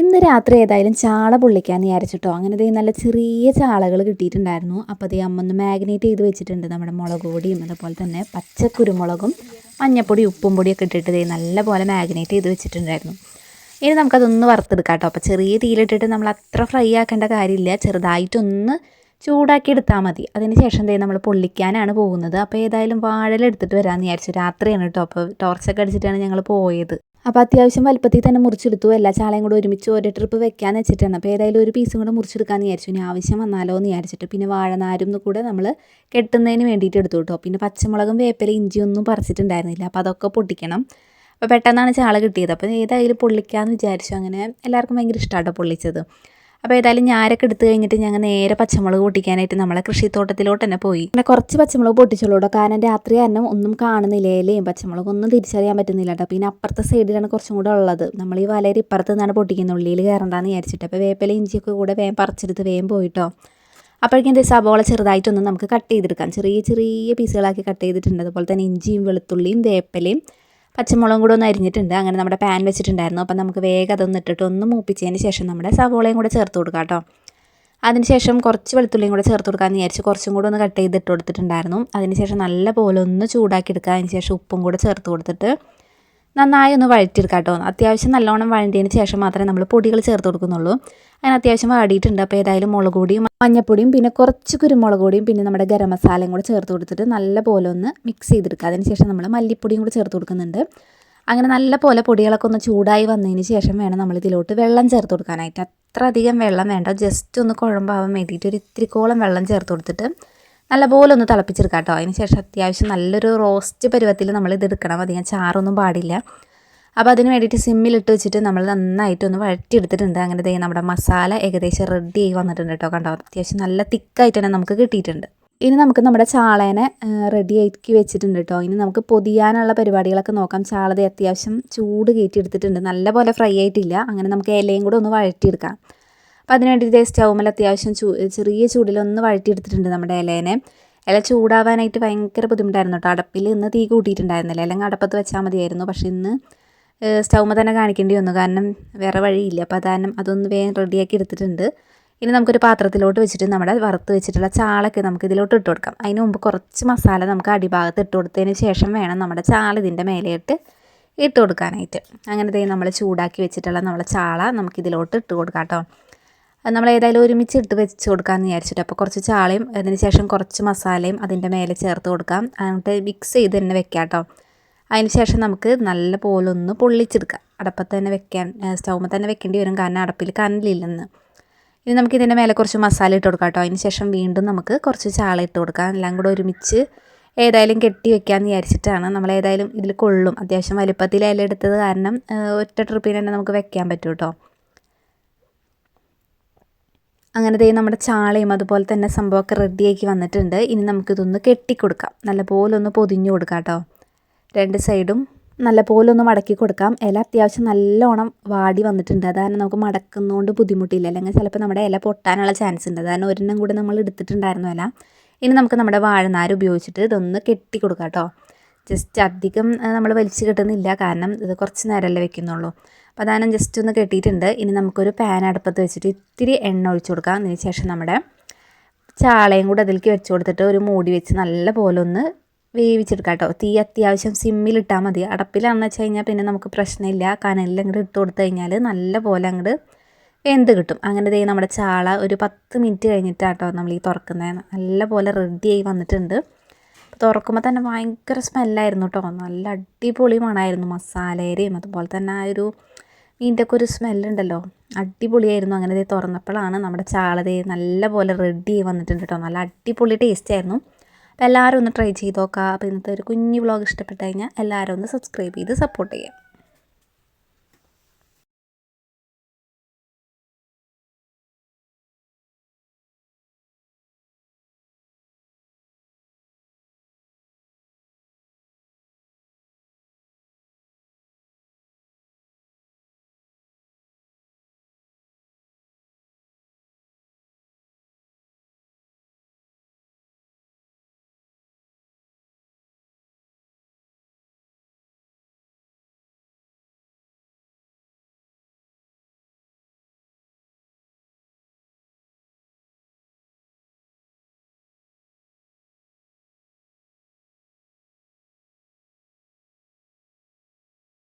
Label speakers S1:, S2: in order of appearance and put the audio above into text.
S1: ഇന്ന് രാത്രി ഏതായാലും ചാള പൊള്ളിക്കാമെന്ന് വിചാരിച്ചിട്ടോ. അങ്ങനെ ദേ നല്ല ചെറിയ ചാളകൾ കിട്ടിയിട്ടുണ്ടായിരുന്നു. അപ്പോൾ അതേ അമ്മ ഒന്ന് മാഗ്നേറ്റ് ചെയ്ത് വെച്ചിട്ടുണ്ട് നമ്മുടെ മുളക് പൊടിയും അതുപോലെ തന്നെ പച്ചക്കുരുമുളകും മഞ്ഞപ്പൊടി ഉപ്പും പൊടിയൊക്കെ ഇട്ടിട്ട് ദേ നല്ല പോലെ മാഗ്നേറ്റ് ചെയ്ത് വെച്ചിട്ടുണ്ടായിരുന്നു. ഇനി നമുക്കതൊന്ന് വറുത്തെടുക്കാം കേട്ടോ. അപ്പോൾ ചെറിയ തീയിലിട്ടിട്ട് നമ്മൾ അത്ര ഫ്രൈ ആക്കേണ്ട കാര്യമില്ല. ചെറുതായിട്ടൊന്ന് ചൂടാക്കി എടുത്താൽ മതി. അതിന് ശേഷം ദേ നമ്മൾ പൊള്ളിക്കാനാണ് പോകുന്നത്. അപ്പോൾ ഏതായാലും വാഴലെടുത്തിട്ട് വരാമെന്ന് വിചാരിച്ചു. രാത്രിയാണ് കേട്ടോ. അപ്പോൾ ടോർച്ചൊക്കെ അടിച്ചിട്ടാണ് ഞങ്ങൾ പോയത്. അപ്പോൾ അത്യാവശ്യം വലുപ്പത്തിൽ തന്നെ മുറിച്ചെടുത്തു. എല്ലാ ചാളയും കൂടെ ഒരുമിച്ച് ഒരു ട്രിപ്പ് വെക്കാന്ന് വെച്ചിട്ടാണ്. അപ്പോൾ ഏതായാലും ഒരു പീസും കൂടെ മുറിച്ചെടുക്കാമെന്ന് വിചാരിച്ചു. ഇനി ആവശ്യം വന്നാലോ എന്ന് വിചാരിച്ചിട്ട്. പിന്നെ വാഴനാരും കൂടെ നമ്മൾ കെട്ടുന്നതിന് വേണ്ടിയിട്ട് എടുത്തു കേട്ടോ. പിന്നെ പച്ചമുളകും വേപ്പില ഇഞ്ചിയൊന്നും പറിച്ചിട്ടുണ്ടായിരുന്നില്ല. അപ്പോൾ അതൊക്കെ പൊട്ടിക്കണം. അപ്പോൾ പെട്ടെന്നാണ് ചാള കിട്ടിയത്. അപ്പോൾ ഏതായാലും പൊള്ളിക്കാമെന്ന് വിചാരിച്ചു. അങ്ങനെ എല്ലാവർക്കും ഭയങ്കര ഇഷ്ടമാണ് പൊള്ളിച്ചത്. അപ്പോൾ ഏതായാലും ഞാരൊക്കെ എടുത്തു കഴിഞ്ഞിട്ട് ഞങ്ങൾ നേരെ പച്ചമുളക് പൊട്ടിക്കാനായിട്ട് നമ്മളെ കൃഷിത്തോട്ടത്തിലോട്ട് തന്നെ പോയി. പിന്നെ കുറച്ച് പച്ചമുളക് പൊട്ടിച്ചുള്ളൂ കാരണം രാത്രി കാരണം ഒന്നും കാണുന്നില്ല ഇലയും പച്ചമുളക് ഒന്നും തിരിച്ചറിയാൻ പറ്റുന്നില്ല കേട്ടോ. പിന്നെ അപ്പുറത്തെ സൈഡിലാണ് കുറച്ചും കൂടെ ഉള്ളത്. നമ്മൾ ഈ വലയിൽ ഇപ്പുറത്ത് നിന്നാണ് പൊട്ടിക്കുന്നത്. ഉള്ളിയിൽ കയറണ്ടെന്ന് വിചാരിച്ചിട്ട്. അപ്പോൾ വേപ്പില ഇഞ്ചിയൊക്കെ കൂടെ വേഗം പറിച്ചെടുത്ത് വേഗം പോയിട്ടോ അപ്പോഴേക്കും എന്താ സബോള ചെറുതായിട്ടൊന്ന് നമുക്ക് കട്ട് ചെയ്തെടുക്കാം. ചെറിയ ചെറിയ പീസുകളാക്കി കട്ട് ചെയ്തിട്ടുണ്ട്. അതുപോലെ തന്നെ ഇഞ്ചിയും വെളുത്തുള്ളിയും വേപ്പിലയും പച്ചമുളകും കൂടെ ഒന്ന് അരിഞ്ഞിട്ടുണ്ട്. അങ്ങനെ നമ്മുടെ പാൻ വെച്ചിട്ടുണ്ടായിരുന്നു. അപ്പം നമുക്ക് വേഗം അതൊന്ന് ഇട്ടിട്ട് ഒന്ന് മൂപ്പിച്ചതിന് ശേഷം നമ്മുടെ സവോളയും കൂടെ ചേർത്ത് കൊടുക്കാം കേട്ടോ. അതിനുശേഷം കുറച്ച് വെളുത്തുള്ളിയും കൂടെ ചേർത്ത് കൊടുക്കാമെന്ന് വിചാരിച്ച് കുറച്ചും കൂടെ ഒന്ന് കട്ട് ചെയ്തിട്ട് കൊടുത്തിട്ടുണ്ടായിരുന്നു. അതിനുശേഷം നല്ല പോലെ ഒന്ന് ചൂടാക്കി എടുക്കുക. അതിന് ശേഷം ഉപ്പും കൂടെ ചേർത്ത് കൊടുത്തിട്ട് നന്നായി ഒന്ന് വഴറ്റിയെടുക്കാം കേട്ടോ അത്യാവശ്യം നല്ലോണം വഴണ്ടിയതിന് ശേഷം മാത്രമേ നമ്മൾ പൊടികൾ ചേർത്ത് കൊടുക്കുന്നുള്ളൂ. അങ്ങനെ അത്യാവശ്യം വാടിയിട്ടുണ്ട്. അപ്പോൾ ഏതായാലും മുളക് പൊടിയും മഞ്ഞപ്പൊടിയും പിന്നെ കുറച്ച് കുരുമുളക് പൊടിയും പിന്നെ നമ്മുടെ ഗരം മസാലയും കൂടെ ചേർത്ത് കൊടുത്തിട്ട് നല്ല പോലെ ഒന്ന് മിക്സ് ചെയ്തെടുക്കുക. അതിന് ശേഷം നമ്മൾ മല്ലിപ്പൊടിയും കൂടെ ചേർത്ത് കൊടുക്കുന്നുണ്ട്. അങ്ങനെ നല്ല പോലെ പൊടികളൊക്കെ ഒന്ന് ചൂടായി വന്നതിന് ശേഷം വേണം നമ്മൾ ഇതിലോട്ട് വെള്ളം ചേർത്ത് കൊടുക്കാനായിട്ട്. അത്ര അധികം വെള്ളം വേണ്ട. ജസ്റ്റ് ഒന്ന് കുഴമ്പാവാൻ വേണ്ടിയിട്ട് ഒരു ഇത്തിരിക്കോളം വെള്ളം ചേർത്ത് കൊടുത്തിട്ട് നല്ലപോലെ ഒന്ന് തിളപ്പിച്ചെടുക്കാം കേട്ടോ. അതിന് ശേഷം അത്യാവശ്യം നല്ലൊരു റോസ്റ്റ് പരുവത്തിൽ നമ്മൾ ഇത് എടുക്കണം. അധികം ചാറൊന്നും പാടില്ല. അപ്പോൾ അതിന് വേണ്ടിയിട്ട് സിമ്മിലിട്ട് വെച്ചിട്ട് നമ്മൾ നന്നായിട്ട് ഒന്ന് വഴറ്റിയെടുത്തിട്ടുണ്ട്. അങ്ങനെ ദേ നമ്മുടെ മസാല ഏകദേശം റെഡി ആയി വന്നിട്ടുണ്ട് കേട്ടോ കണ്ടോ. അത്യാവശ്യം നല്ല തിക്കായിട്ട് തന്നെ നമുക്ക് കിട്ടിയിട്ടുണ്ട്. ഇനി നമുക്ക് നമ്മുടെ ചാളേനെ റെഡി ആക്കി വെച്ചിട്ടുണ്ട് കേട്ടോ. ഇനി നമുക്ക് പൊതിയാനുള്ള പരിപാടികളൊക്കെ നോക്കാം. ചാളത അത്യാവശ്യം ചൂട് കയറ്റി എടുത്തിട്ടുണ്ട് നല്ലപോലെ ഫ്രൈ ആയിട്ടില്ല. അങ്ങനെ നമുക്ക് ഇലയും കൂടെ ഒന്ന് വഴറ്റിയെടുക്കാം. അപ്പോൾ അതിന് വേണ്ടിയിട്ട് സ്റ്റൗമിൽ അത്യാവശ്യം ചൂ ചെറിയ ചൂടിലൊന്ന് വഴറ്റിയെടുത്തിട്ടുണ്ട് നമ്മുടെ ഇലേനെ ഇല ചൂടാവാനായിട്ട് ഭയങ്കര ബുദ്ധിമുട്ടായിരുന്നു കേട്ടോ അടപ്പിൽ ഇന്ന് തീ കൂട്ടിയിട്ടുണ്ടായിരുന്നില്ല. അല്ലെങ്കിൽ അടപ്പത്ത് വെച്ചാൽ മതിയായിരുന്നു. പക്ഷെ ഇന്ന് സ്റ്റൗമ തന്നെ കാണിക്കേണ്ടി വന്നു. കാരണം വേറെ വഴിയില്ല. അപ്പോൾ അതാരണം അതൊന്ന് വേഗം റെഡിയാക്കി എടുത്തിട്ടുണ്ട്. ഇനി നമുക്കൊരു പാത്രത്തിലോട്ട് വെച്ചിട്ട് നമ്മുടെ വറുത്ത് വെച്ചിട്ടുള്ള ചാളൊക്കെ നമുക്ക് ഇതിലോട്ട് ഇട്ട് കൊടുക്കാം. അതിന് മുമ്പ് കുറച്ച് മസാല നമുക്ക് അടിഭാഗത്ത് ഇട്ട് കൊടുത്തതിന് ശേഷം വേണം നമ്മുടെ ചാള ഇതിന്റെ മേലെയിട്ട് ഇട്ട് കൊടുക്കാനായിട്ട്. അങ്ങനത്തെ നമ്മൾ ചൂടാക്കി വെച്ചിട്ടുള്ള നമ്മുടെ ചാള നമുക്കിതിലോട്ട് ഇട്ട് കൊടുക്കാം കേട്ടോ നമ്മൾ ഏതായാലും ഒരുമിച്ച് ഇട്ട് വെച്ച് കൊടുക്കാമെന്ന് വിചാരിച്ചിട്ട്. അപ്പോൾ കുറച്ച് ചാളയും അതിന് ശേഷം കുറച്ച് മസാലയും അതിന്റെ മേലെ ചേർത്ത് കൊടുക്കാം. എന്നിട്ട് മിക്സ് ചെയ്ത് തന്നെ വെക്കാം കേട്ടോ അതിന് ശേഷം നമുക്ക് നല്ല പോലെ ഒന്ന് പൊള്ളിച്ചെടുക്കാം. അടപ്പത്ത് തന്നെ വെക്കാൻ സ്റ്റൗമ്മ തന്നെ വെക്കേണ്ടി വരും. കാരണം അടപ്പിൽ കനലില്ലെന്ന് ഇനി നമുക്ക് ഇതിന്റെ മേലെ കുറച്ച് മസാല ഇട്ട് കൊടുക്കാം കേട്ടോ അതിന് ശേഷം വീണ്ടും നമുക്ക് കുറച്ച് ചാള ഇട്ട് കൊടുക്കാം. എല്ലാം കൂടെ ഒരുമിച്ച് ഏതായാലും കെട്ടി വെക്കാമെന്ന് വിചാരിച്ചിട്ടാണ് നമ്മൾ ഏതായാലും ഇതിൽ കൊള്ളും. അത്യാവശ്യം വലുപ്പത്തിൽ ഇല എടുത്തത് കാരണം ഒറ്റ ട്രിപ്പിന് തന്നെ നമുക്ക് വെക്കാൻ പറ്റും കേട്ടോ അങ്ങനെ ദേ നമ്മുടെ ചാളയും അതുപോലെ തന്നെ സംഭവമൊക്കെ റെഡിയാക്കി വന്നിട്ടുണ്ട്. ഇനി നമുക്കിതൊന്ന് കെട്ടിക്കൊടുക്കാം. നല്ലപോലെ ഒന്ന് പൊതിഞ്ഞു കൊടുക്കാം കേട്ടോ. രണ്ട് സൈഡും നല്ലപോലെ ഒന്ന് മടക്കി കൊടുക്കാം. ഇല അത്യാവശ്യം നല്ലോണം വാടി വന്നിട്ടുണ്ട്. അതാണ് നമുക്ക് മടക്കുന്നതുകൊണ്ട് ബുദ്ധിമുട്ടില്ല. അല്ലെങ്കിൽ ചിലപ്പോൾ നമ്മുടെ ഇല പൊട്ടാനുള്ള ചാൻസ് ഉണ്ട്. അതാണ് ഒരെണ്ണം കൂടി നമ്മൾ എടുത്തിട്ടുണ്ടായിരുന്നു ഇല. ഇനി നമുക്ക് നമ്മുടെ വാഴനാര് ഉപയോഗിച്ചിട്ട് ഇതൊന്ന് കെട്ടി കൊടുക്കാം കേട്ടോ. ജസ്റ്റ് അധികം നമ്മൾ വലിച്ചു കെട്ടുന്നില്ല. കാരണം ഇത് കുറച്ച് നേരമല്ലേ വെക്കുന്നുള്ളൂ. അപ്പോൾ അതാണ് ജസ്റ്റ് ഒന്ന് കെട്ടിയിട്ടുണ്ട്. ഇനി നമുക്കൊരു പാൻ അടുപ്പത്ത് വെച്ചിട്ട് ഇത്തിരി എണ്ണ ഒഴിച്ചു കൊടുക്കാം. അതിന് ശേഷം നമ്മുടെ ചാളയും കൂടെ അതിലേക്ക് വെച്ച് കൊടുത്തിട്ട് ഒരു മൂടി വെച്ച് നല്ല പോലെ ഒന്ന് വേവിച്ചെടുക്കാം കേട്ടോ. തീ അത്യാവശ്യം സിമ്മിലിട്ടാൽ മതി. അടപ്പിലാണെന്ന് വെച്ച് കഴിഞ്ഞാൽ പിന്നെ നമുക്ക് പ്രശ്നമില്ല. കനലിൽ അങ്ങോട്ട് ഇട്ട് കൊടുത്തു കഴിഞ്ഞാൽ നല്ല പോലെ അങ്ങോട്ട് വെന്ത് കിട്ടും. അങ്ങനെ ദേ നമ്മുടെ ചാള ഒരു പത്ത് മിനിറ്റ് കഴിഞ്ഞിട്ടാട്ടോ നമ്മൾ ഈ തുറക്കുന്നത് നല്ല പോലെ റെഡിയായി വന്നിട്ടുണ്ട്. തുറക്കുമ്പോൾ തന്നെ ഭയങ്കര സ്മെല്ലായിരുന്നു കേട്ടോ നല്ല അടിപൊളി മണമായിരുന്നു മസാലയുടെയും അതുപോലെ തന്നെ ആ ഒരു മീന്റെ ഒക്കെ ഒരു സ്മെല്ലുണ്ടല്ലോ. അടിപൊളിയായിരുന്നു. അങ്ങനെ ഇത് തുറന്നപ്പോഴാണ് നമ്മുടെ ചാളതേ നല്ല പോലെ റെഡി വന്നിട്ടുണ്ട് കേട്ടോ നല്ല അടിപൊളി ടേസ്റ്റ് ആയിരുന്നു. അപ്പോൾ എല്ലാവരും ഒന്ന് ട്രൈ ചെയ്ത് നോക്കുക അപ്പോൾ ഇന്നത്തെ ഒരു കുഞ്ഞു വ്ളോഗ് ഇഷ്ടപ്പെട്ട് കഴിഞ്ഞാൽ എല്ലാവരും ഒന്ന് സബ്സ്ക്രൈബ് ചെയ്ത് സപ്പോർട്ട് ചെയ്യാം.